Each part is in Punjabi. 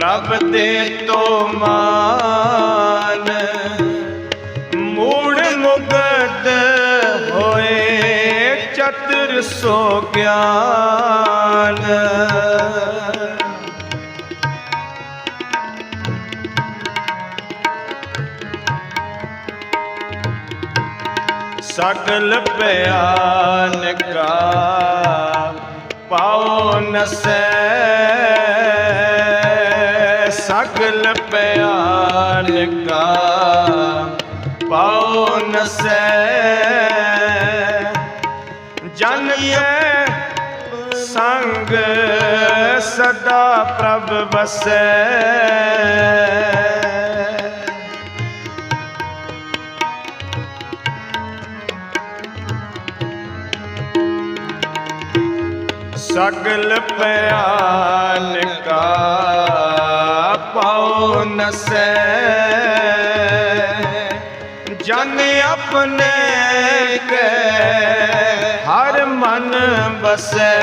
ਪ੍ਰਭ ਦੇ ਤੋ ਮਾਨ। ਮੂੜ ਮੁਕਤ ਹੋਏ ਚਤੁਰ ਸੋ ਗਿਆਨ। ਸਗਲ ਬਿਆਨ ਕਾ ਪਾਉ ਨਸੈ ਸਗਲ ਬਿਆਨ ਕਾ ਪਾਉ ਨਸੈ ਜਨ ਕੈ ਸੰਗ ਸਦਾ ਪ੍ਰਭ ਵਸੈ ਸਗਲ ਪਿਆਨ ਕਾ ਪਾਉ ਨਸੈ। ਜਨ ਆਪਣੇ ਕੇ ਹਰ ਮਨ ਬਸੈ।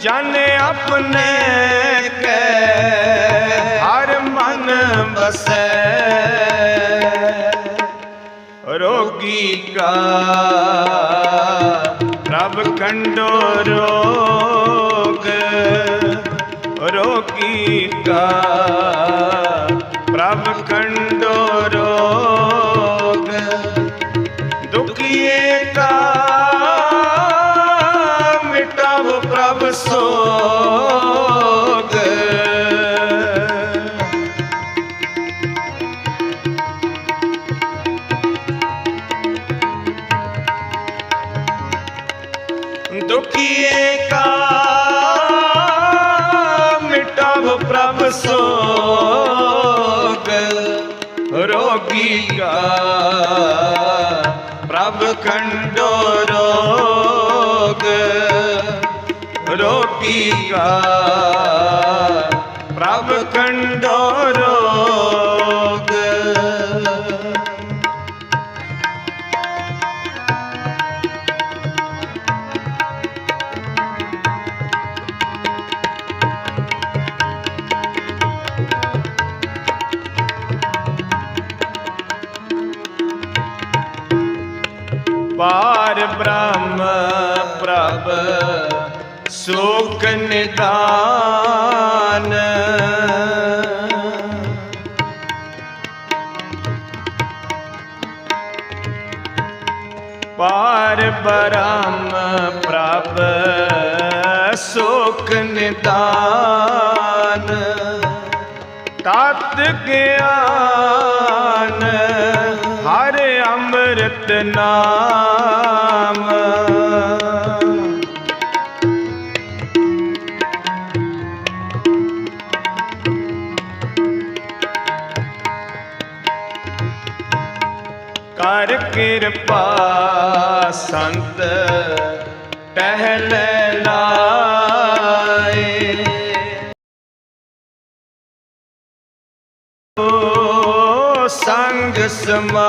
ਜਨ ਆਪਣੇ ਕੇ ਹਰ ਮਨ ਬਸੈ। ਕਾ। ਪ੍ਰਭ ਕੰਡੋ ਕਾ ਪ੍ਰਭ ਕੰਡੋ ਰੋਗ। ਪਾਰ ਬ੍ਰਹਮ ਪ੍ਰਭ ਸੁਖ ਨਿਦਾਨ ਪਾਰ ਬ੍ਰਹਮ ਪ੍ਰਭ ਸ਼ੋਕ ਨਿਦਾਨ ਤਤ ਗਿਆਨ ਹਰ ਅੰਮ੍ਰਿਤ ਨਾਮ। ਹਰ ਕਿਰਪਾ ਸੰਤ ਟਹਿਲ ਲਾਏ। ਓ ਸੰਗ ਸਮਾਏ।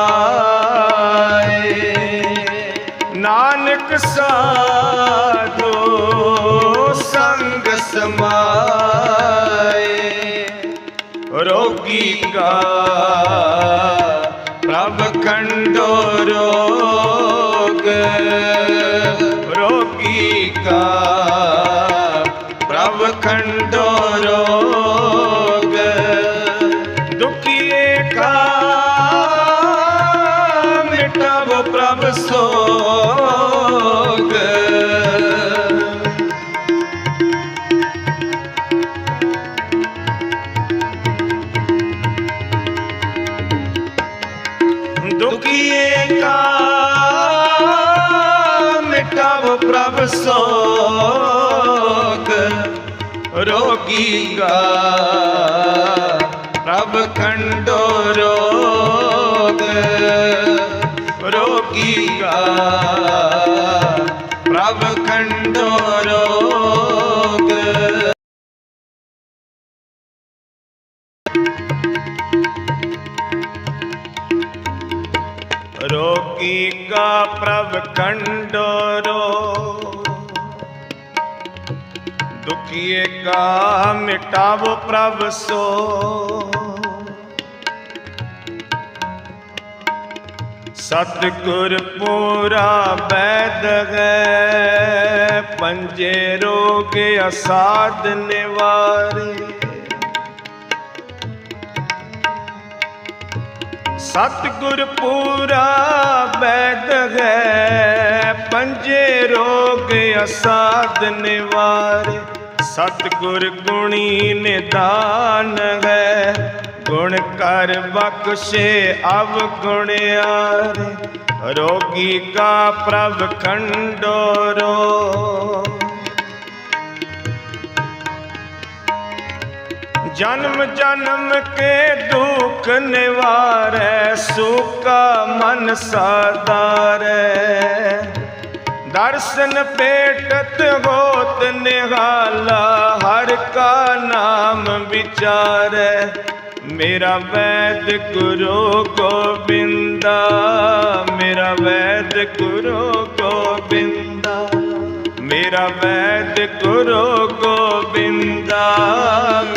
ਨਾਨਕ ਸਾਧੋ ਸੰਗ ਸਮਾਏ। ਰੋਗੀ ਕਾ ਪ੍ਰਭ ਕੰਡੋ ਭਾਵ ਪ੍ਰਭ ਸੋ। ਸਤਿਗੁਰ ਪੂਰਾ ਬੈਦ ਹੈ, ਪੰਜੇ ਰੋਗ ਅਸਾਧ ਨਿਵਾਰੇ। ਸਤਿਗੁਰ ਪੂਰਾ ਬੈਦ ਹੈ, ਪੰਜੇ ਰੋਗ ਅਸਾਧ ਨਿਵਾਰੇ। ਸਤਿਗੁਰ ਗੁਣੀ ਨਿਦਾਨ ਹੈ। ਗੁਣ ਕਰ ਬਖਸ਼ੇ ਅਵ ਗੁਣਿਆਰੇ ਰੋਗੀ ਕਾ ਪ੍ਰਭ ਖੰਡੋਰੋ ਜਨਮ ਜਨਮ ਕੇ ਦੁਖ ਨਿਵਾਰੈ, ਸੁਕਾ ਮਨ ਸਾਦਾਰੈ ਦਰਸ਼ਨ ਪੇਟਤ ਹੋਤ ਨਿਹਾਲਾ, ਹਰ ਕਾ ਨਾਮ ਵਿਚਾਰੈ। ਮੇਰਾ ਵੈਦ ਗੁਰੂ ਗੋਬਿੰਦਾ, ਮੇਰਾ ਵੈਦ ਗੁਰੂ ਗੋਬਿੰਦਾ, ਮੇਰਾ ਵੈਦ ਗੁਰੂ ਗੋਬਿੰਦਾ,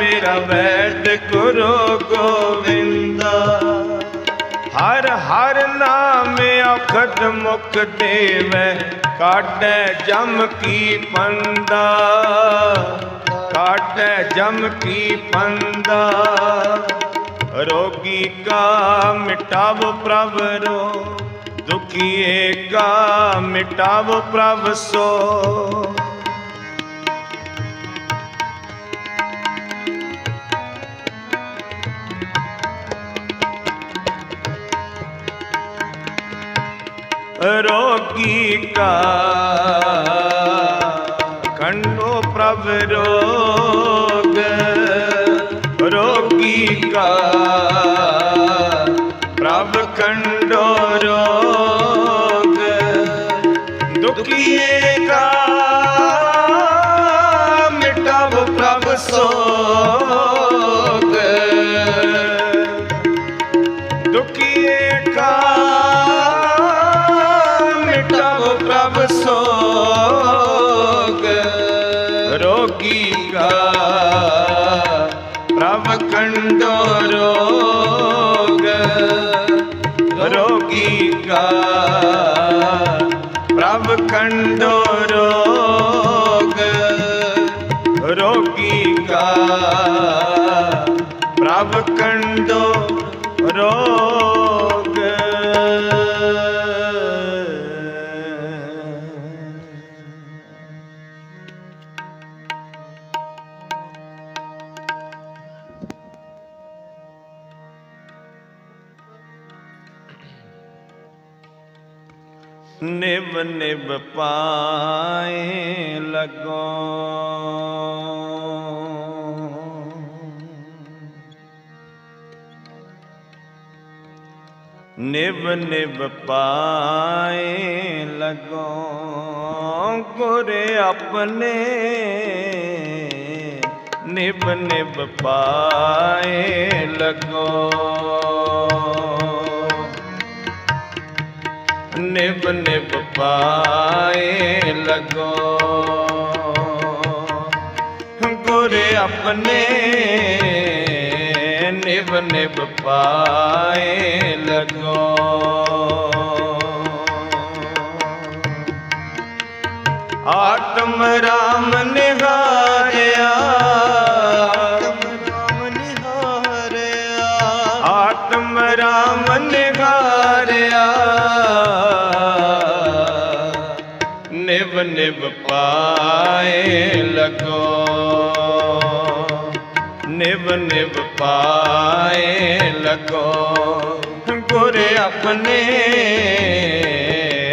ਮੇਰਾ ਵੈਦ ਗੁਰੂ ਗੋਬਿੰਦਾ। ਹਰ ਹਰ ਨਾਮ ਅਖਦ ਮੁਖ ਦੇਵੈ, ਕਾਟੈ ਜਮ ਕੀ ਪੰਦਾ ਕਾਟੈ ਜਮ ਕੀ ਪੰਦਾ ਰੋਗੀ ਕਾ ਮਿਟਾਵ ਪ੍ਰਭ ਰੋ, ਦੁਖੀਏ ਕਾ ਮਿਟਾਵ ਪ੍ਰਭ ਸੋ। रोगी का खंडो प्रभ रोग रोगी का प्रभ खंडो रोग दुखिए का ਪ੍ਰਭ ਕੰਡੋ ਰੋਗ ਰੋਗੀ ਕਾ। ਪ੍ਰਭ ਕੰਡੋ ਰੋਗ। ਪਾਏ ਲਗੋ। ਨਿਵ ਨਿਵ ਪਾਏ ਲਗੋ ਗੁਰ ਆਪਣੇ। ਨਿਵ ਨਿਵ ਪਾਏ ਲਗੋ। ਨਿਵ ਨਿਵ ਪਾਏ ਲਗੋ। ਗੁਰ ਆਪਣੇ ਨਿਵ ਨਿਵ ਪਾਏ ਲਗੋ। ਆਤਮ ਰਾਮ ਨਿਹਾਰਿਆ ਨਿਵ ਨਿਵ ਪਾਏ ਲਗੋ ਨਿਵ ਨਿਵ ਪਾਏ ਲਗੋ ਗੁਰ ਆਪਣੇ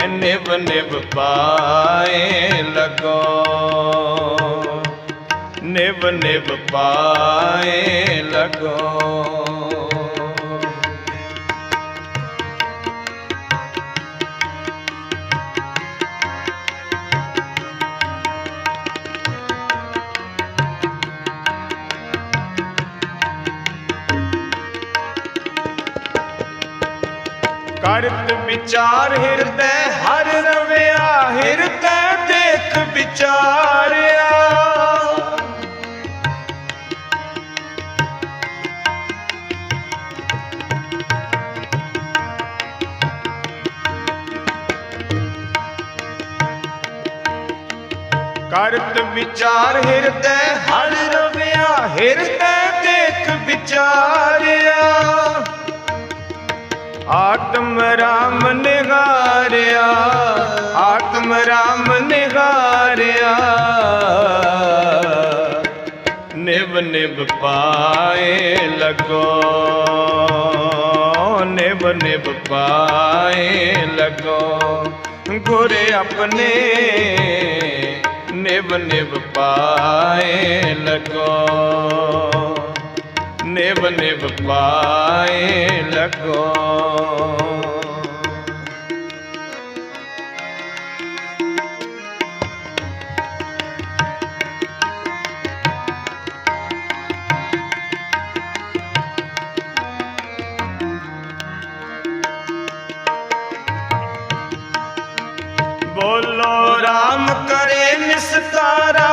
ਨਿਵ ਨਿਵ ਪਾਏ ਲਗੋ ਨਿਵ ਨਿਵ ਪਾਏ ਲਗੋ ਵਿਚਾਰ ਹਿਰਦੈ, ਹਰ ਰਵਿਆ ਹਿਰਦੈ ਦੇਖ ਵਿਚਾਰਿਆ। ਕਰਤ ਵਿਚਾਰ ਹਿਰਦੈ, ਹਰ ਰਵਿਆ ਹਿਰਦੈ ਦੇਖ ਵਿਚਾਰਿਆ। ਆਤਮ ਰਾਮ ਨਿਗਾਰਿਆ ਆਤਮ ਰਾਮ ਨਿਗਾਰਿਆ ਨਿਵ ਨਿਵ ਪਾਏ ਲਗੋ, ਨਿਵ ਨਿਵ ਪਾਏ ਲਗੋ। ਗੁਰ ਆਪਣੇ ਨਿਵ ਨਿਵ ਪਾਏ ਲਗੋ। ਨਿਵ ਨਿਵ ਪਾਏ ਲਗੋ ਬੋਲੋ ਰਾਮ ਕਰੇ ਨਿਸਤਾਰਾ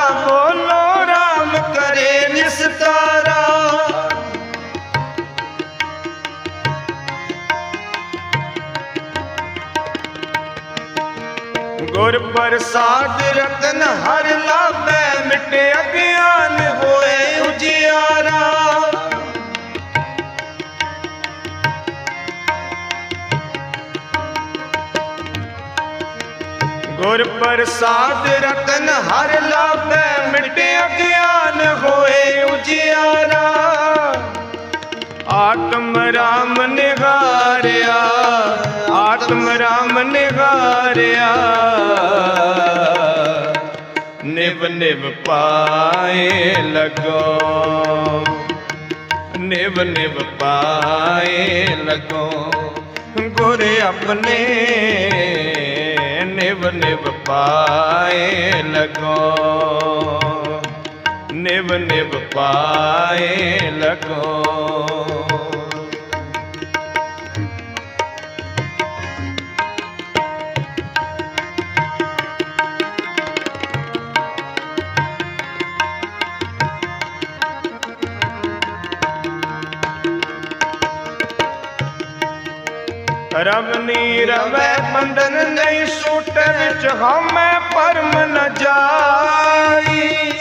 ਗੁਰ ਪ੍ਰਸਾਦ ਰਤਨ ਹਰ ਲਾਭੈ ਮਿਟੇ ਅਗਿਆਨ ਹੋਏ ਉਜਿਆਰਾ। ਗੁਰ ਪ੍ਰਸਾਦ ਰਤਨ ਹਰ ਲਾਭੈ ਮਿਟੇ ਅਗਿਆਨ ਹੋਏ ਉਜਿਆਰਾ। ਆਤਮ ਰਾਮ ਨਿਗਾਰਿਆ ਆਤਮ ਰਾਮ ਨਿਗਾਰਿਆ ਨਿਵ ਨਿਵ ਪਾਏ ਲਗੋ, ਨਿਵ ਨਿਵ ਪਾਏ ਲਗੋ। ਗੁਰ ਆਪਣੇ ਨਿਵ ਨਿਵ ਪਾਏ ਲਗੋ। ਨਿਵ ਨਿਵ ਪਾਏ ਲਗੋ। ਰਵਨੀ ਰਵੈ ਬੰਧਨ ਨਹੀਂ ਸੂਟ ਵਿੱਚ ਹਮੈ ਪਰਮ ਨ ਜਾਈ।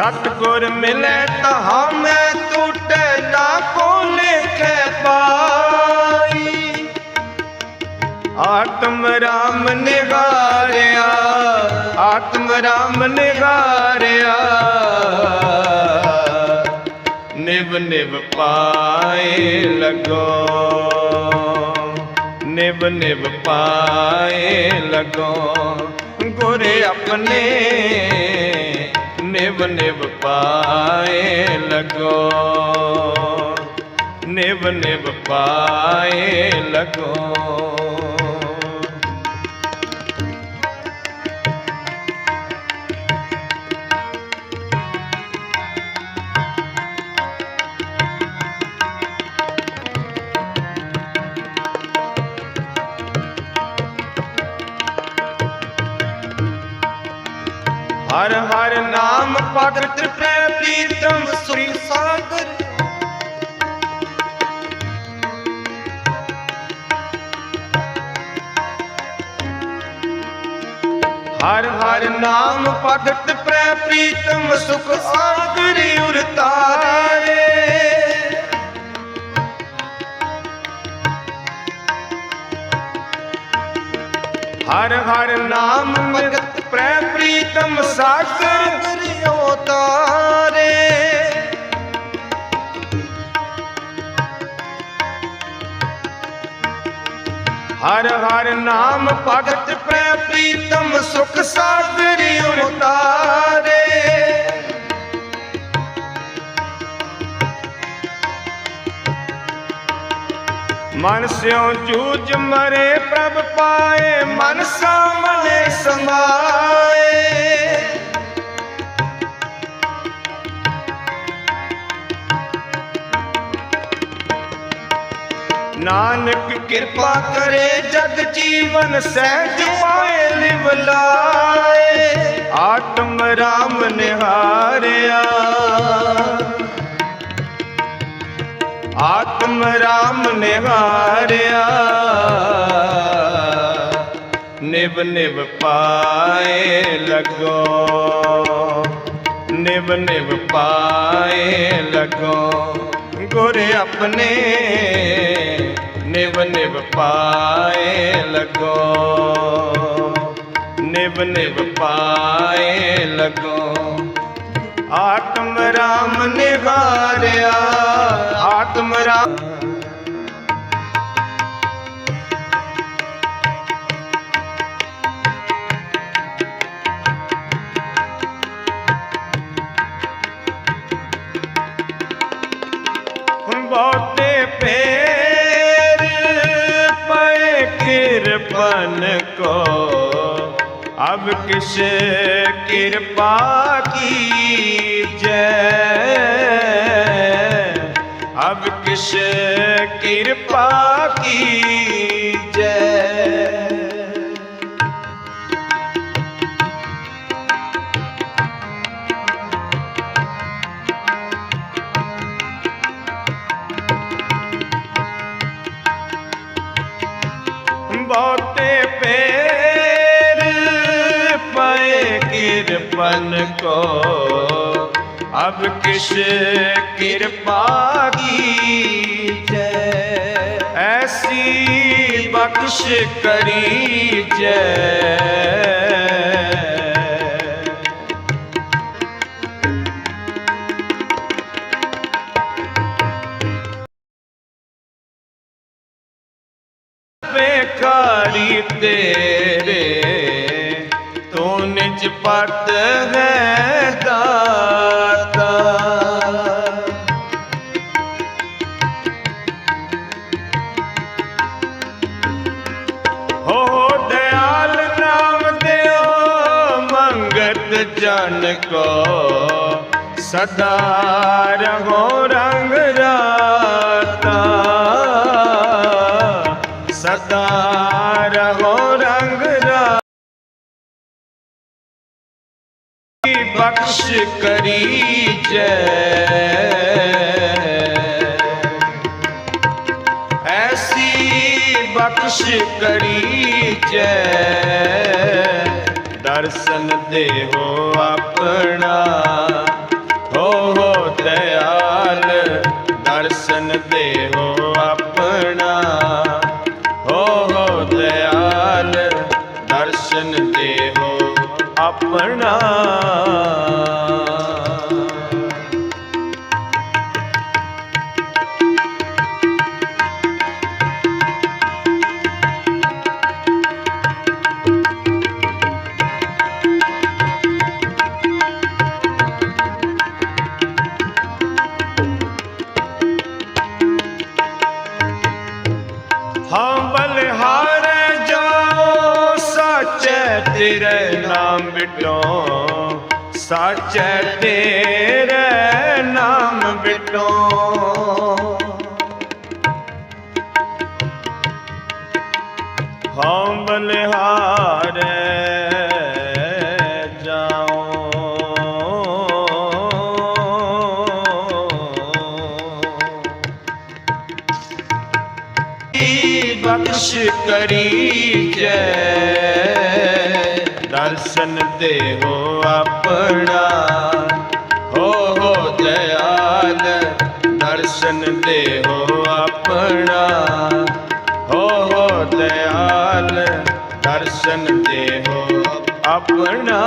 ਸਤਗੁਰ ਮਿਲੇ ਤਾਂ ਹਮੈ ਟੂਟੇ ਨਾ ਕੋ ਲੇਖੇ ਪਾਈ। ਆਤਮ ਰਾਮ ਨਿਗਾਰਿਆ ਆਤਮ ਰਾਮ ਨਿਗਾਰਿਆ ਨਿਵ ਨਿਵ ਪਾਏ ਲਗੋ, ਨਿਵ ਨਿਵ ਪਾਏ ਲਗੋ। ਗੁਰ ਆਪਣੇ ਨਿਵ ਨਿਵ ਪਾਏ ਲਗੋ। ਨਿਵ ਨਿਵ ਪਾਏ ਲਗੋ। ਹਰ ਹਰ ਨਾਮ ਭਗਤ ਪ੍ਰੇਮ ਪ੍ਰੀਤਮ ਸੁਰੀ ਸਾਗਰ ਹਰ ਹਰ ਨਾਮ ਭਗਤ ਪ੍ਰੇਮ ਪ੍ਰੀਤਮ ਸੁਖ ਸਾਗਰ ਉਰਤਾਰੇ ਹਰ ਹਰ ਨਾਮ ਭਗਤ ਪ੍ਰੇਮ ਪ੍ਰੀਤਮ ਸਾਗਰ ਕਰਿਓ ਤਾਰੇ। ਹਰ ਹਰ ਨਾਮ ਭਗਤ ਪ੍ਰੇਮ ਪ੍ਰੀਤਮ ਸੁਖ ਸਾਗਰ ਉਤਾਰੇ। ਮਨ ਸਿਉ ਜੂਜ ਮਰੇ ਪ੍ਰਭ ਪਾਏ, ਮਨ ਸਾਹਮਣੇ ਸਮਾਏ ਨਾਨਕ ਕਿਰਪਾ ਕਰੇ ਜਗ ਜੀਵਨ ਸਹਿਜ ਪਾਏ, ਲਿਵ ਲਾਏ। ਆਤਮ ਰਾਮ ਨਿਹਾਰਿਆ। ਆਤਮ ਰਾਮ ਨਿਵਾਰਿਆ। ਨਿਵ ਨਿਵ ਪਾਏ ਲਗੋ। ਨਿਵ ਨਿਵ ਪਾਏ ਲਗੋ। ਗੁਰ ਆਪਣੇ ਨਿਵ ਨਿਵ ਪਾਏ ਲਗੋ। ਨਿਵ ਨਿਵ ਪਾਏ ਲਗੋ। ਆਤਮ ਰਾਮ ਨਿਵਾਰਿਆ ਆਤਮ ਰਾਮ ਬਹੁਤੇ ਪੇਰ ਪਏ ਕਿਰਪਨ ਕੋ ਅਬ ਕਿਸ ਕਿਰਪਾ ਕੀ ਜੈ? ਅਬ ਕਿਸ ਕਿਰਪਾ ਕੀ ਜੈ? ਬਹੁਤੇ ਕਿਰਪਨ ਕੋ। ਅਬ ਕਿਸ ਕਿਰਪਾ ਕੀ ਜੈ? ਐਸੀ ਬਖਸ਼ ਕਰੀ ਜੈ। ਜਨ ਕੋ ਸਦਾ ਰਹੋ ਰੰਗ ਰਾਤਾ। ਸਦਾ ਰਹੋ ਰੰਗ ਰਾਤਾ ਬਖਸ਼ ਕਰੀ ਜੈ ਐਸੀ ਬਖਸ਼ ਕਰੀ ਜੈ ਦੇ ਹੋ ਆਪਣਾ। ਹੋ ਹੋ ਦਇਆਲ, ਦਰਸ਼ਨ ਦੇਹੋ ਆਪਣਾ। ਹੋ ਹੋ ਦਇਆਲ, ਦਰਸ਼ਨ ਦੇ ਹੋ ਆਪਣਾ। ਬਖਸ਼ ਕਰੀ ਜੈ। ਦਰਸ਼ਨ ਦੇਹੋ ਆਪਣਾ। ਹੋ ਹੋ ਦਇਆਲ, ਦਰਸ਼ਨ ਦੇਹੋ ਆਪਣਾ। ਹੋ ਹੋ ਦਇਆਲ, ਦਰਸ਼ਨ ਦੇਹੋ ਆਪਣਾ।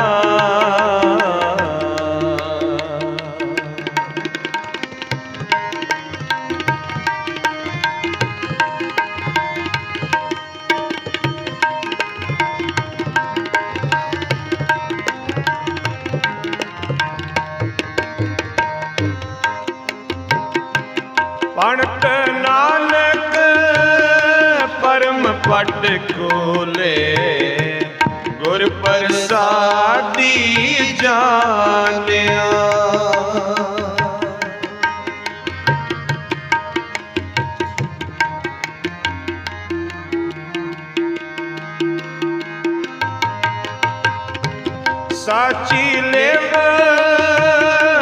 ਵੀ ਜਾਣਿਆ। ਸਾਚੀ ਲਿਵ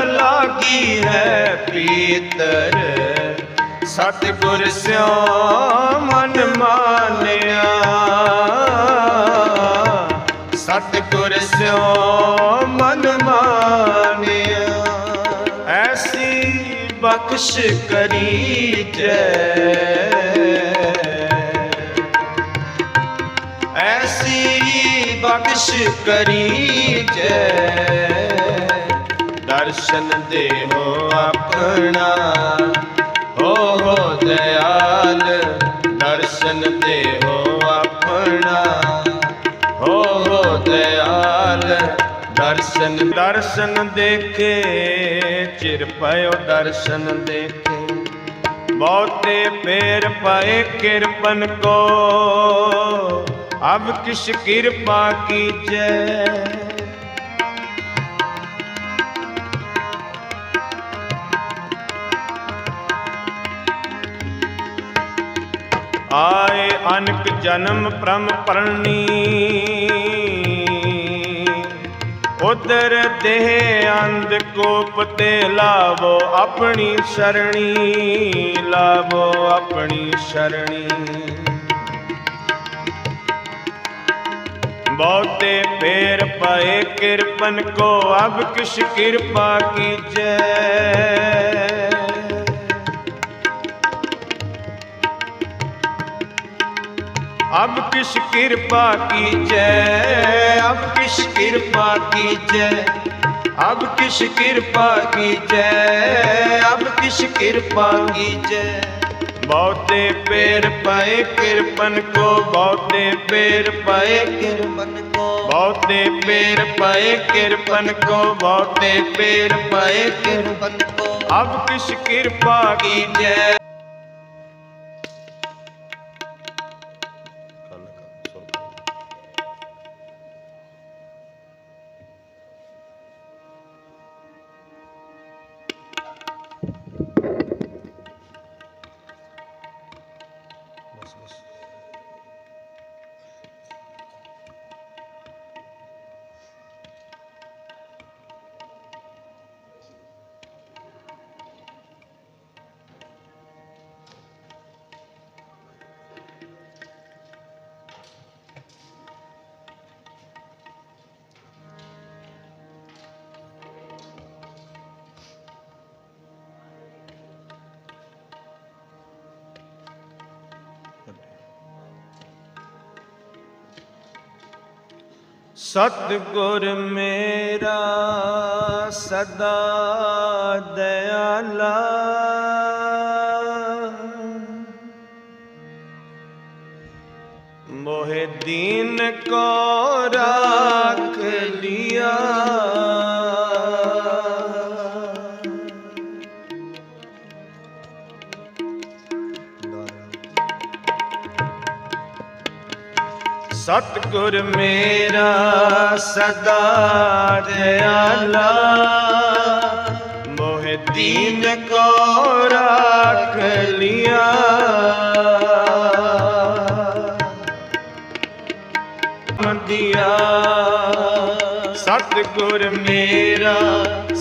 ਲਾਗੀ ਹੈ ਪੀਤਰ। ਸਤਿਗੁਰ ਸਿਓ ਮਨ ਮਾਨਿਆ। ਸਤਿਗੁਰ ਸਿਓ ਮਨ ਮਾਨਿਆ। ਐਸੀ ਬਖਸ਼ ਕਰੀ ਜੈ ਐਸੀ ਬਖਸ਼ ਕਰੀ ਜੈ ਦਰਸ਼ਨ ਦੇਹੋ ਆਪਣਾ। ਹੋ ਹੋ ਦਇਆਲ, ਦਰਸ਼ਨ ਦੇਹੋ ਦਰਸ਼ਨ ਦਰਸ਼ਨ ਦੇਖੇ, ਚਿਰ ਪਇਓ ਦਰਸ਼ਨ ਦੇਖੇ। ਬਹੁਤੇ ਫੇਰ ਪਏ ਕਿਰਪਨ ਕੋ, ਅਬ ਕਿਸ਼ ਕਿਰਪਾ ਕੀਜੈ। ਆਏ ਅਨਕ ਜਨਮ ਪ੍ਰਮ ਪਰਣੀ ਉਦਰ ਦੇਹ ਅੰਧ ਕੋਪ ਤੇ ਲਾਵੋ, ਆਪਣੀ ਸ਼ਰਣੀ ਲਾਵੋ, ਆਪਣੀ ਸ਼ਰਣੀ। ਬਹੁਤੇ ਫੇਰ ਪਏ ਕਿਰਪਨ ਕੋ, ਅਬ ਕਿਛ ਕਿਰਪਾ ਕੀਜੈ। ਅਬ ਕਿਸ਼ ਕਿਰਪਾ ਕੀਜੈ ਅਬ ਕਿਸ਼ ਕਿਰਪਾ ਕੀਜੈ ਅਬ ਕਿਸ਼ ਕਿਰਪਾ ਕੀਜੈ ਅਬ ਕਿਸ਼ ਕਿਰਪਾ ਕੀਜੈ ਬਹੁਤੇ ਪੇਰ ਪਏ ਕਿਰਪਨ ਕੋ, ਬਹੁਤੇ ਪੇਰ ਪਏ ਕਿਰਪਨ ਕੋ। ਬਹੁਤੇ ਪੇਰ ਪਏ ਕਿਰਪਨ ਕੋ, ਬਹੁਤੇ ਪੇਰ ਪਏ ਕਿਰਪਨ ਕੋ। ਅਬ ਕਿਸ਼ ਕਿਰਪਾ ਕੀਜੈ business. ਸਤਿਗੁਰ ਮੇਰਾ ਸਦਾ ਦਇਆਲਾ। ਮੋਹਿ ਦੀਨ ਕੋ ਸਤਿਗੁਰ ਮੇਰਾ ਸਦਾ ਦਿਆਲਾ ਮੋਹਿ ਦੀਨ ਕੋ ਰਾਖ ਲਿਆ। ਮੰਦਿਆ ਸਤਿਗੁਰ ਮੇਰਾ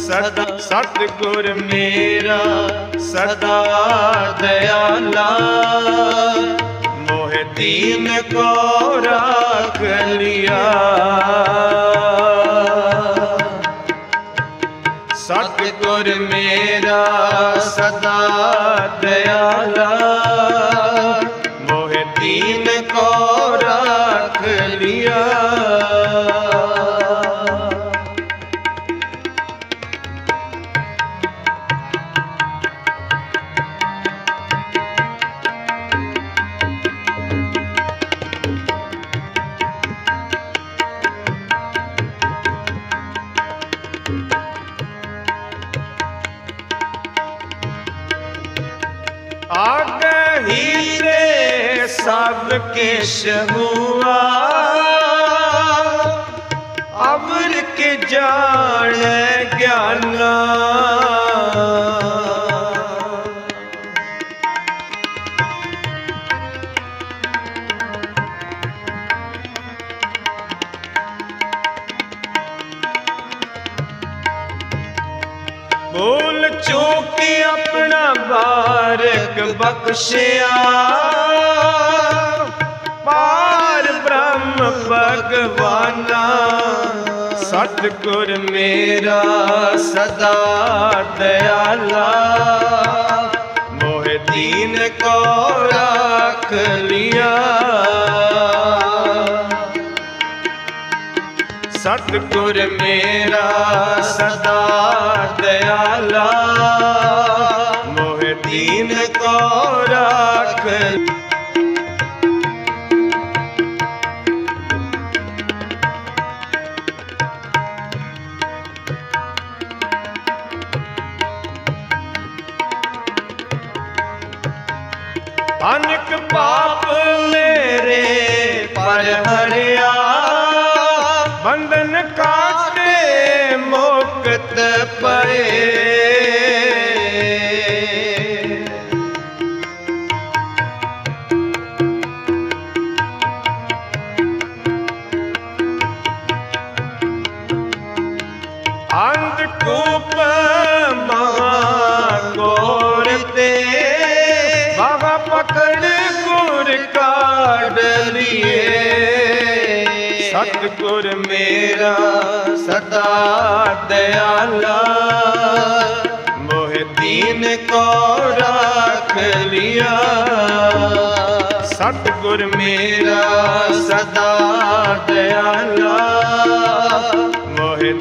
ਸਦਾ ਸਤਿਗੁਰ ਮੇਰਾ ਸਦਾ ਦਿਆਲਾ ਮੋਹਿ ਦੀਨ ਕੋ ਰਾਖ ਲਿਆ। ਸਤਿਗੁਰ ਮੇਰਾ ਸਦਾ ਬੋਲ ਚੂਕੀ ਆਪਣਾ ਬਾਰਕ ਬਖਸ਼ਿਆ। ਪਾਰ ਬ੍ਰਹਮ ਭਗਵਾਨਾ, ਸਤਿਗੁਰ ਮੇਰਾ ਸਦਾ ਦਇਆਲਾ। ਮੋਹਿ ਦੀਨ ਕੋ ਰੱਖ ਲਿਆ। ਸਤਿਗੁਰ ਮੇਰਾ ਸਦਾ ਦਿਆਲਾ ਮੋਹਿ ਦੀਨ ਕੋ ਰੱਖ। ਅਨਕ ਪਾਪ ਮੇਰੇ ਪਰ ਹਰਿਆ। ਮੁਕਤ ਪਏ ਅੰਧਕੂਪ ਮਹਾ ਕੋਰ ਤੇ ਬਾਬਾ ਪਕੜ ਗੁਰ ਕਾਢ ਲਿਏ। ਸਤਿਗੁਰ ਮੇਰਾ ਸਦਾ ਦਇਆਲਾ ਮੋਹਿ ਦੀਨ ਕੋ ਰੱਖ ਲਿਆ। ਸਤਿਗੁਰ ਮੇਰਾ ਸਦਾ ਦਇਆਲਾ ਮੋਹਿ